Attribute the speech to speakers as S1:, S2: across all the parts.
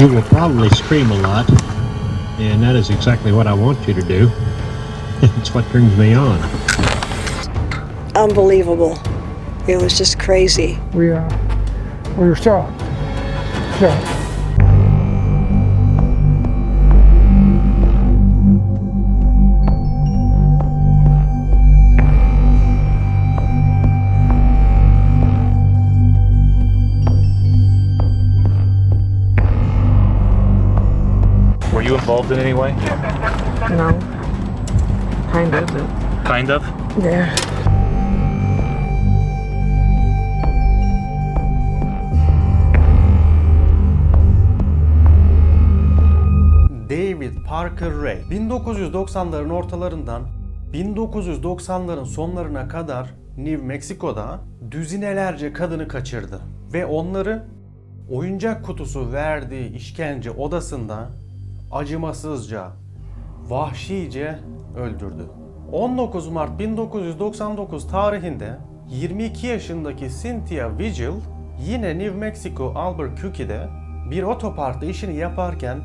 S1: You will probably scream a lot, and that is exactly what I want you to do. it's what turns me on.
S2: Unbelievable. It was just crazy.
S3: We uh, we were shocked. Shocked.
S4: You involved in any way?
S3: No. Kind of, but
S4: Kind of.
S3: yeah.
S5: David Parker Ray 1990'ların ortalarından 1990'ların sonlarına kadar New Mexico'da düzinelerce kadını kaçırdı ve onları oyuncak kutusu verdiği işkence odasında acımasızca, vahşice öldürdü. 19 Mart 1999 tarihinde 22 yaşındaki Cynthia Vigil yine New Mexico Albuquerque'de bir otoparkta işini yaparken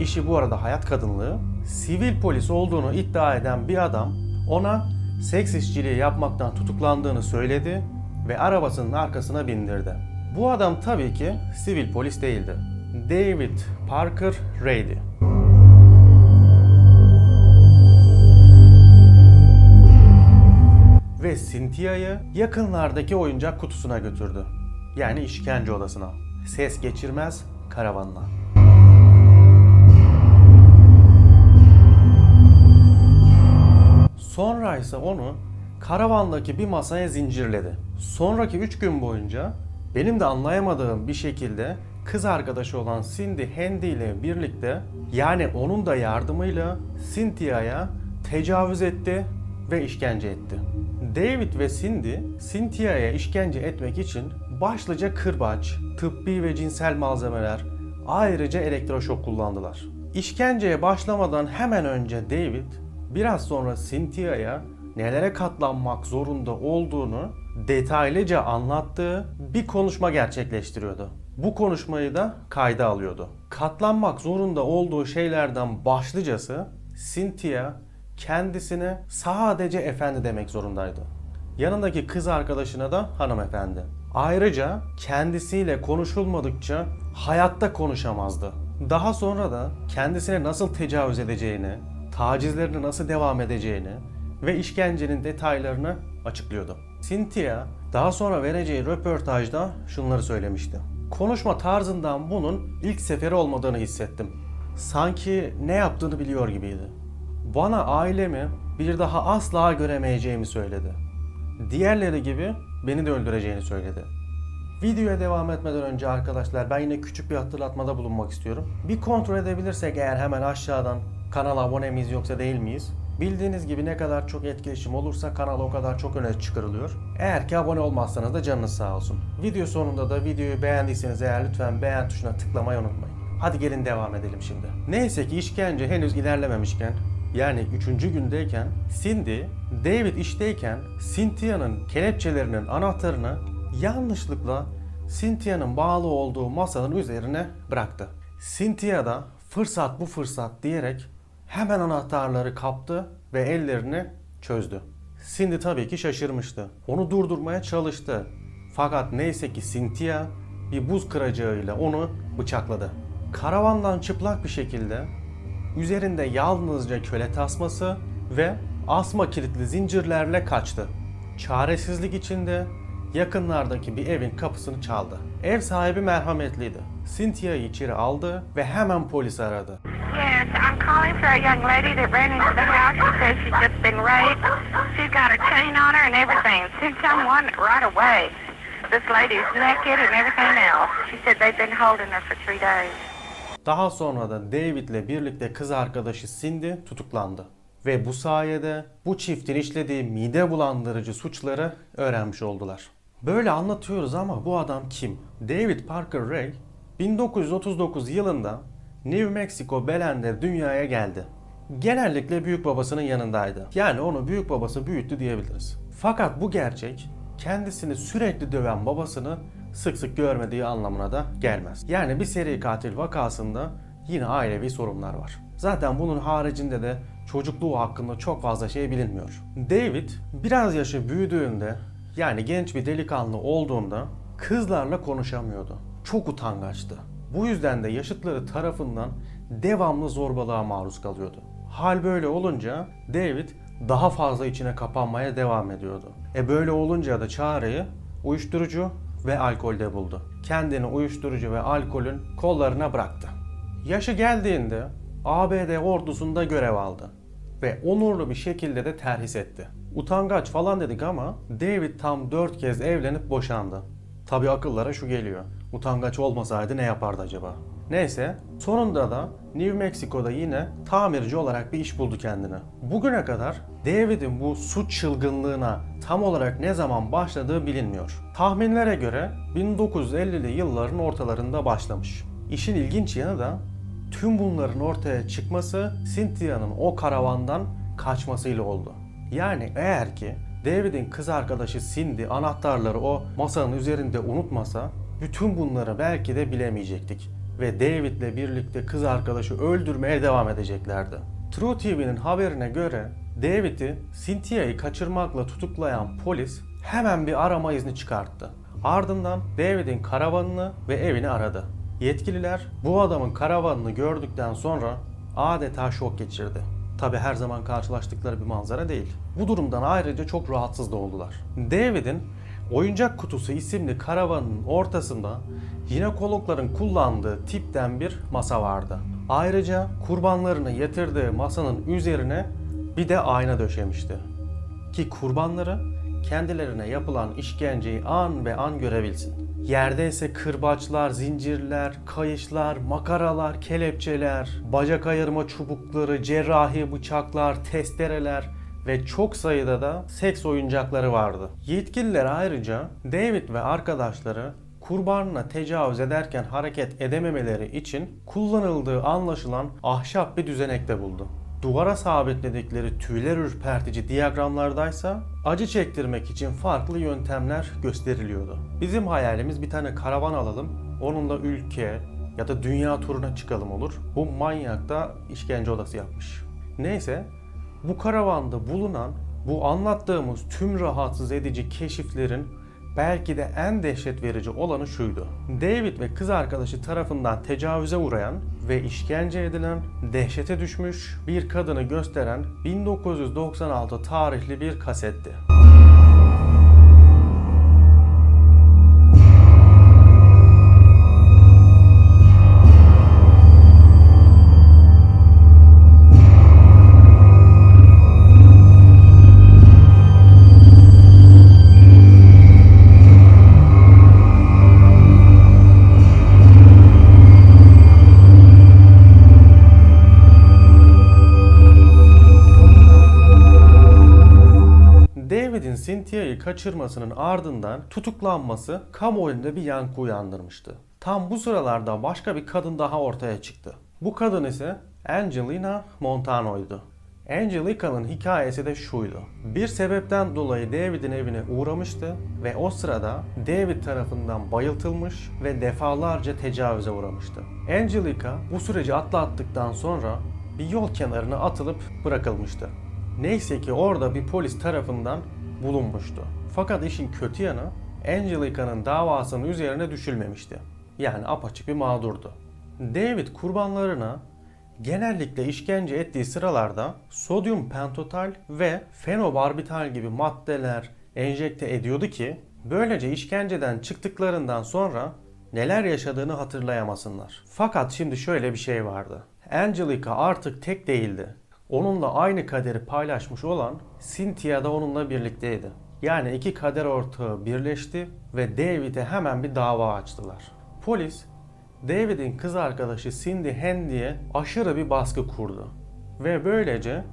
S5: işi bu arada hayat kadınlığı, sivil polis olduğunu iddia eden bir adam ona seks işçiliği yapmaktan tutuklandığını söyledi ve arabasının arkasına bindirdi. Bu adam tabii ki sivil polis değildi. David Parker Ray'di. ve Cynthia'yı yakınlardaki oyuncak kutusuna götürdü. Yani işkence odasına. Ses geçirmez karavanla. Sonra ise onu karavandaki bir masaya zincirledi. Sonraki 3 gün boyunca benim de anlayamadığım bir şekilde kız arkadaşı olan Cindy Handy ile birlikte yani onun da yardımıyla Cynthia'ya tecavüz etti ve işkence etti. David ve Cindy, Cynthia'ya işkence etmek için başlıca kırbaç, tıbbi ve cinsel malzemeler, ayrıca elektroşok kullandılar. İşkenceye başlamadan hemen önce David, biraz sonra Cynthia'ya nelere katlanmak zorunda olduğunu detaylıca anlattığı bir konuşma gerçekleştiriyordu. Bu konuşmayı da kayda alıyordu. Katlanmak zorunda olduğu şeylerden başlıcası Cynthia kendisine sadece efendi demek zorundaydı. Yanındaki kız arkadaşına da hanımefendi. Ayrıca kendisiyle konuşulmadıkça hayatta konuşamazdı. Daha sonra da kendisine nasıl tecavüz edeceğini, tacizlerine nasıl devam edeceğini ve işkencenin detaylarını açıklıyordu. Cynthia daha sonra vereceği röportajda şunları söylemişti. Konuşma tarzından bunun ilk seferi olmadığını hissettim. Sanki ne yaptığını biliyor gibiydi. Bana ailemi bir daha asla göremeyeceğimi söyledi. Diğerleri gibi beni de öldüreceğini söyledi. Videoya devam etmeden önce arkadaşlar ben yine küçük bir hatırlatmada bulunmak istiyorum. Bir kontrol edebilirsek eğer hemen aşağıdan kanala abone miyiz yoksa değil miyiz? Bildiğiniz gibi ne kadar çok etkileşim olursa kanal o kadar çok öne çıkarılıyor. Eğer ki abone olmazsanız da canınız sağ olsun. Video sonunda da videoyu beğendiyseniz eğer lütfen beğen tuşuna tıklamayı unutmayın. Hadi gelin devam edelim şimdi. Neyse ki işkence henüz ilerlememişken yani üçüncü gündeyken Cindy, David işteyken Cynthia'nın kelepçelerinin anahtarını yanlışlıkla Cynthia'nın bağlı olduğu masanın üzerine bıraktı. Cynthia da fırsat bu fırsat diyerek hemen anahtarları kaptı ve ellerini çözdü. Cindy tabii ki şaşırmıştı. Onu durdurmaya çalıştı. Fakat neyse ki Cynthia bir buz kıracağıyla onu bıçakladı. Karavandan çıplak bir şekilde üzerinde yalnızca köle tasması ve asma kilitli zincirlerle kaçtı. Çaresizlik içinde yakınlardaki bir evin kapısını çaldı. Ev sahibi merhametliydi. Cynthia'yı içeri aldı ve hemen polisi aradı.
S6: Yes, I'm calling for a young lady that ran into the house. She says she's just been raped. She's got her chain on her and everything. Send someone right away. This lady's naked and everything else. She said they've been holding her for three days.
S5: Daha sonra da David'le birlikte kız arkadaşı Cindy tutuklandı. Ve bu sayede bu çiftin işlediği mide bulandırıcı suçları öğrenmiş oldular. Böyle anlatıyoruz ama bu adam kim? David Parker Ray 1939 yılında New Mexico Belen'de dünyaya geldi. Genellikle büyük babasının yanındaydı. Yani onu büyük babası büyüttü diyebiliriz. Fakat bu gerçek kendisini sürekli döven babasını sık sık görmediği anlamına da gelmez. Yani bir seri katil vakasında yine ailevi sorunlar var. Zaten bunun haricinde de çocukluğu hakkında çok fazla şey bilinmiyor. David biraz yaşı büyüdüğünde yani genç bir delikanlı olduğunda kızlarla konuşamıyordu. Çok utangaçtı. Bu yüzden de yaşıtları tarafından devamlı zorbalığa maruz kalıyordu. Hal böyle olunca David daha fazla içine kapanmaya devam ediyordu. E böyle olunca da çareyi uyuşturucu ve alkolde buldu. Kendini uyuşturucu ve alkolün kollarına bıraktı. Yaşı geldiğinde ABD ordusunda görev aldı ve onurlu bir şekilde de terhis etti. Utangaç falan dedik ama David tam 4 kez evlenip boşandı. Tabi akıllara şu geliyor. Utangaç olmasaydı ne yapardı acaba? Neyse sonunda da New Mexico'da yine tamirci olarak bir iş buldu kendine. Bugüne kadar David'in bu suç çılgınlığına tam olarak ne zaman başladığı bilinmiyor. Tahminlere göre 1950'li yılların ortalarında başlamış. İşin ilginç yanı da tüm bunların ortaya çıkması Cynthia'nın o karavandan kaçmasıyla oldu. Yani eğer ki David'in kız arkadaşı Cindy anahtarları o masanın üzerinde unutmasa bütün bunları belki de bilemeyecektik. Ve David'le birlikte kız arkadaşı öldürmeye devam edeceklerdi. True TV'nin haberine göre David'i Cynthia'yı kaçırmakla tutuklayan polis hemen bir arama izni çıkarttı. Ardından David'in karavanını ve evini aradı. Yetkililer bu adamın karavanını gördükten sonra adeta şok geçirdi. Tabi her zaman karşılaştıkları bir manzara değil. Bu durumdan ayrıca çok rahatsız da oldular. David'in Oyuncak Kutusu isimli karavanın ortasında jinekologların kullandığı tipten bir masa vardı. Ayrıca kurbanlarını yatırdığı masanın üzerine bir de ayna döşemişti. Ki kurbanları kendilerine yapılan işkenceyi an ve an görebilsin. Yerde ise kırbaçlar, zincirler, kayışlar, makaralar, kelepçeler, bacak ayırma çubukları, cerrahi bıçaklar, testereler ve çok sayıda da seks oyuncakları vardı. Yetkililer ayrıca David ve arkadaşları kurbanına tecavüz ederken hareket edememeleri için kullanıldığı anlaşılan ahşap bir düzenekte buldu. Duvara sabitledikleri tüyler ürpertici diyagramlardaysa acı çektirmek için farklı yöntemler gösteriliyordu. Bizim hayalimiz bir tane karavan alalım, onunla ülke ya da dünya turuna çıkalım olur. Bu manyak da işkence odası yapmış. Neyse, bu karavanda bulunan bu anlattığımız tüm rahatsız edici keşiflerin belki de en dehşet verici olanı şuydu. David ve kız arkadaşı tarafından tecavüze uğrayan ve işkence edilen, dehşete düşmüş bir kadını gösteren 1996 tarihli bir kasetti. Cynthia'yı kaçırmasının ardından tutuklanması kamuoyunda bir yankı uyandırmıştı. Tam bu sıralarda başka bir kadın daha ortaya çıktı. Bu kadın ise Angelina Montano'ydu. Angelica'nın hikayesi de şuydu. Bir sebepten dolayı David'in evine uğramıştı ve o sırada David tarafından bayıltılmış ve defalarca tecavüze uğramıştı. Angelica bu süreci atlattıktan sonra bir yol kenarına atılıp bırakılmıştı. Neyse ki orada bir polis tarafından bulunmuştu. Fakat işin kötü yanı Angelica'nın davasının üzerine düşülmemişti. Yani apaçık bir mağdurdu. David kurbanlarına genellikle işkence ettiği sıralarda sodyum pentotal ve fenobarbital gibi maddeler enjekte ediyordu ki böylece işkenceden çıktıklarından sonra neler yaşadığını hatırlayamasınlar. Fakat şimdi şöyle bir şey vardı. Angelica artık tek değildi. Onunla aynı kaderi paylaşmış olan Cynthia da onunla birlikteydi. Yani iki kader ortağı birleşti ve David'e hemen bir dava açtılar. Polis, David'in kız arkadaşı Cindy Handy'ye aşırı bir baskı kurdu. Ve böylece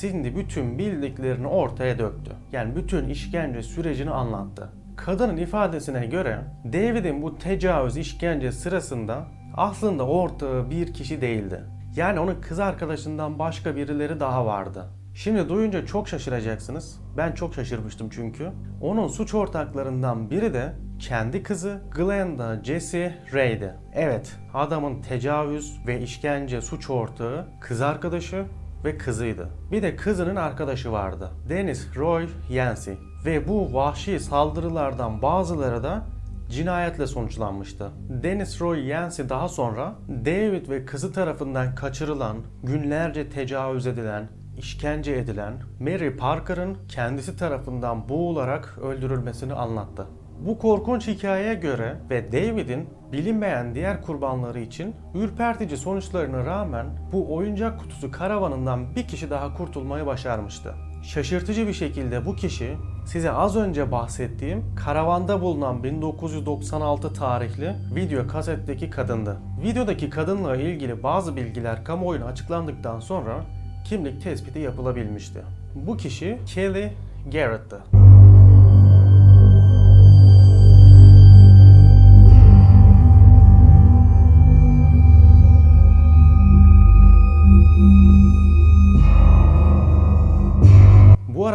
S5: Cindy bütün bildiklerini ortaya döktü. Yani bütün işkence sürecini anlattı. Kadının ifadesine göre David'in bu tecavüz işkence sırasında aslında ortağı bir kişi değildi. Yani onun kız arkadaşından başka birileri daha vardı. Şimdi duyunca çok şaşıracaksınız. Ben çok şaşırmıştım çünkü. Onun suç ortaklarından biri de kendi kızı Glenda Jessie Ray'di. Evet, adamın tecavüz ve işkence suç ortağı, kız arkadaşı ve kızıydı. Bir de kızının arkadaşı vardı. Dennis Roy Yancey. Ve bu vahşi saldırılardan bazıları da cinayetle sonuçlanmıştı. Dennis Roy Yancey daha sonra David ve kızı tarafından kaçırılan, günlerce tecavüz edilen, işkence edilen Mary Parker'ın kendisi tarafından boğularak öldürülmesini anlattı. Bu korkunç hikayeye göre ve David'in bilinmeyen diğer kurbanları için ürpertici sonuçlarına rağmen bu oyuncak kutusu karavanından bir kişi daha kurtulmayı başarmıştı. Şaşırtıcı bir şekilde bu kişi size az önce bahsettiğim karavanda bulunan 1996 tarihli video kasetteki kadındı. Videodaki kadınla ilgili bazı bilgiler kamuoyuna açıklandıktan sonra kimlik tespiti yapılabilmişti. Bu kişi Kelly Garrett'tı.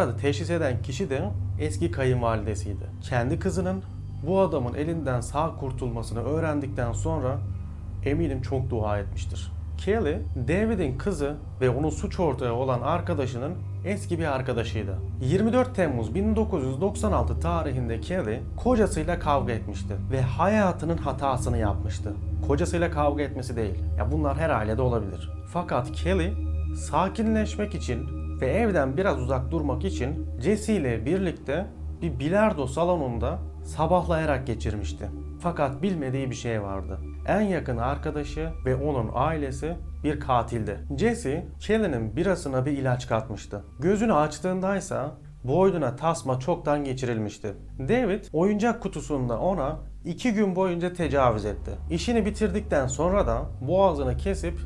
S5: Arada teşhis eden kişi de eski kayınvalidesiydi. Kendi kızının bu adamın elinden sağ kurtulmasını öğrendikten sonra eminim çok dua etmiştir. Kelly, David'in kızı ve onun suç ortağı olan arkadaşının eski bir arkadaşıydı. 24 Temmuz 1996 tarihinde Kelly kocasıyla kavga etmişti ve hayatının hatasını yapmıştı. Kocasıyla kavga etmesi değil. Ya bunlar her ailede olabilir. Fakat Kelly sakinleşmek için ve evden biraz uzak durmak için Jesse ile birlikte bir bilardo salonunda sabahlayarak geçirmişti. Fakat bilmediği bir şey vardı. En yakın arkadaşı ve onun ailesi bir katildi. Jesse, Kelly'nin birasına bir ilaç katmıştı. Gözünü açtığındaysa boynuna tasma çoktan geçirilmişti. David oyuncak kutusunda ona iki gün boyunca tecavüz etti. İşini bitirdikten sonra da boğazını kesip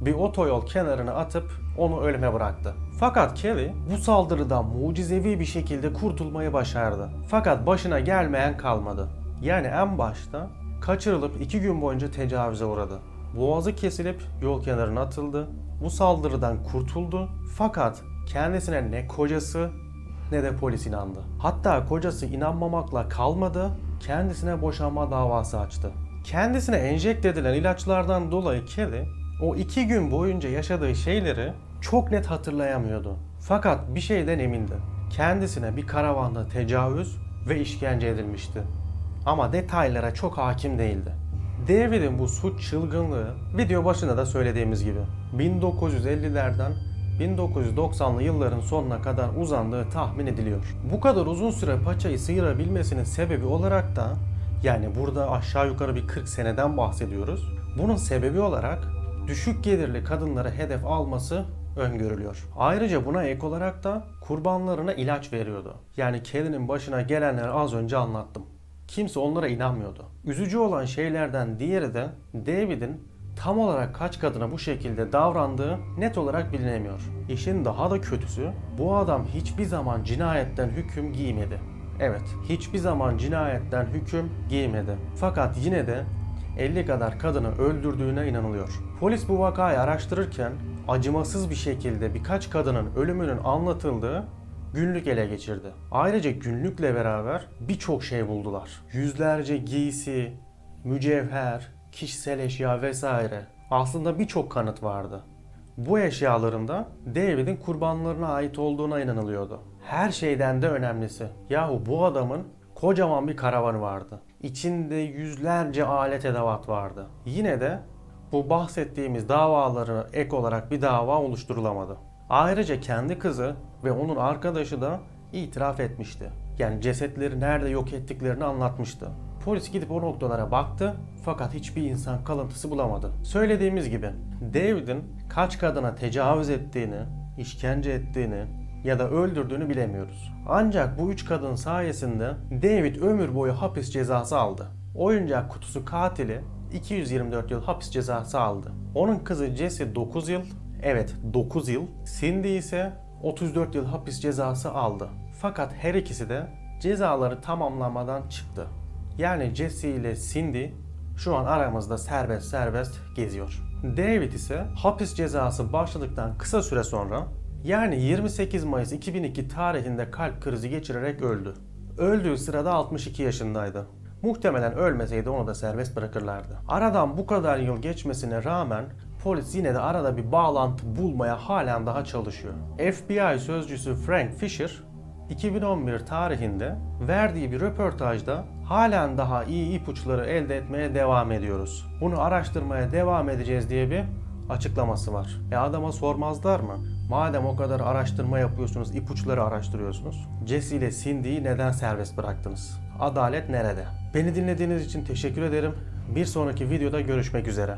S5: bir otoyol kenarına atıp onu ölüme bıraktı. Fakat Kelly bu saldırıdan mucizevi bir şekilde kurtulmayı başardı. Fakat başına gelmeyen kalmadı. Yani en başta kaçırılıp iki gün boyunca tecavüze uğradı. Boğazı kesilip yol kenarına atıldı. Bu saldırıdan kurtuldu. Fakat kendisine ne kocası ne de polis inandı. Hatta kocası inanmamakla kalmadı, kendisine boşanma davası açtı. Kendisine enjekte edilen ilaçlardan dolayı Kelly o iki gün boyunca yaşadığı şeyleri çok net hatırlayamıyordu. Fakat bir şeyden emindi. Kendisine bir karavanda tecavüz ve işkence edilmişti. Ama detaylara çok hakim değildi. David'in bu suç çılgınlığı video başında da söylediğimiz gibi 1950'lerden 1990'lı yılların sonuna kadar uzandığı tahmin ediliyor. Bu kadar uzun süre paçayı sıyırabilmesinin sebebi olarak da yani burada aşağı yukarı bir 40 seneden bahsediyoruz. Bunun sebebi olarak düşük gelirli kadınları hedef alması öngörülüyor. Ayrıca buna ek olarak da kurbanlarına ilaç veriyordu. Yani Kelly'nin başına gelenleri az önce anlattım. Kimse onlara inanmıyordu. Üzücü olan şeylerden diğeri de David'in tam olarak kaç kadına bu şekilde davrandığı net olarak bilinemiyor. İşin daha da kötüsü bu adam hiçbir zaman cinayetten hüküm giymedi. Evet, hiçbir zaman cinayetten hüküm giymedi. Fakat yine de 50 kadar kadını öldürdüğüne inanılıyor. Polis bu vakayı araştırırken acımasız bir şekilde birkaç kadının ölümünün anlatıldığı günlük ele geçirdi. Ayrıca günlükle beraber birçok şey buldular. Yüzlerce giysi, mücevher, kişisel eşya vesaire. Aslında birçok kanıt vardı. Bu eşyaların da David'in kurbanlarına ait olduğuna inanılıyordu. Her şeyden de önemlisi. Yahu bu adamın kocaman bir karavanı vardı. İçinde yüzlerce alet edevat vardı. Yine de bu bahsettiğimiz davaları ek olarak bir dava oluşturulamadı. Ayrıca kendi kızı ve onun arkadaşı da itiraf etmişti. Yani cesetleri nerede yok ettiklerini anlatmıştı. Polis gidip o noktalara baktı fakat hiçbir insan kalıntısı bulamadı. Söylediğimiz gibi David'in kaç kadına tecavüz ettiğini, işkence ettiğini ya da öldürdüğünü bilemiyoruz. Ancak bu üç kadın sayesinde David ömür boyu hapis cezası aldı. Oyuncak kutusu katili 224 yıl hapis cezası aldı. Onun kızı Jessie 9 yıl, evet 9 yıl, Cindy ise 34 yıl hapis cezası aldı. Fakat her ikisi de cezaları tamamlamadan çıktı. Yani Jesse ile Cindy şu an aramızda serbest serbest geziyor. David ise hapis cezası başladıktan kısa süre sonra yani 28 Mayıs 2002 tarihinde kalp krizi geçirerek öldü. Öldüğü sırada 62 yaşındaydı. Muhtemelen ölmeseydi onu da serbest bırakırlardı. Aradan bu kadar yıl geçmesine rağmen polis yine de arada bir bağlantı bulmaya halen daha çalışıyor. FBI sözcüsü Frank Fisher 2011 tarihinde verdiği bir röportajda halen daha iyi ipuçları elde etmeye devam ediyoruz. Bunu araştırmaya devam edeceğiz diye bir açıklaması var. E adama sormazlar mı? Madem o kadar araştırma yapıyorsunuz, ipuçları araştırıyorsunuz. Jesse ile Cindy'yi neden serbest bıraktınız? Adalet nerede? Beni dinlediğiniz için teşekkür ederim. Bir sonraki videoda görüşmek üzere.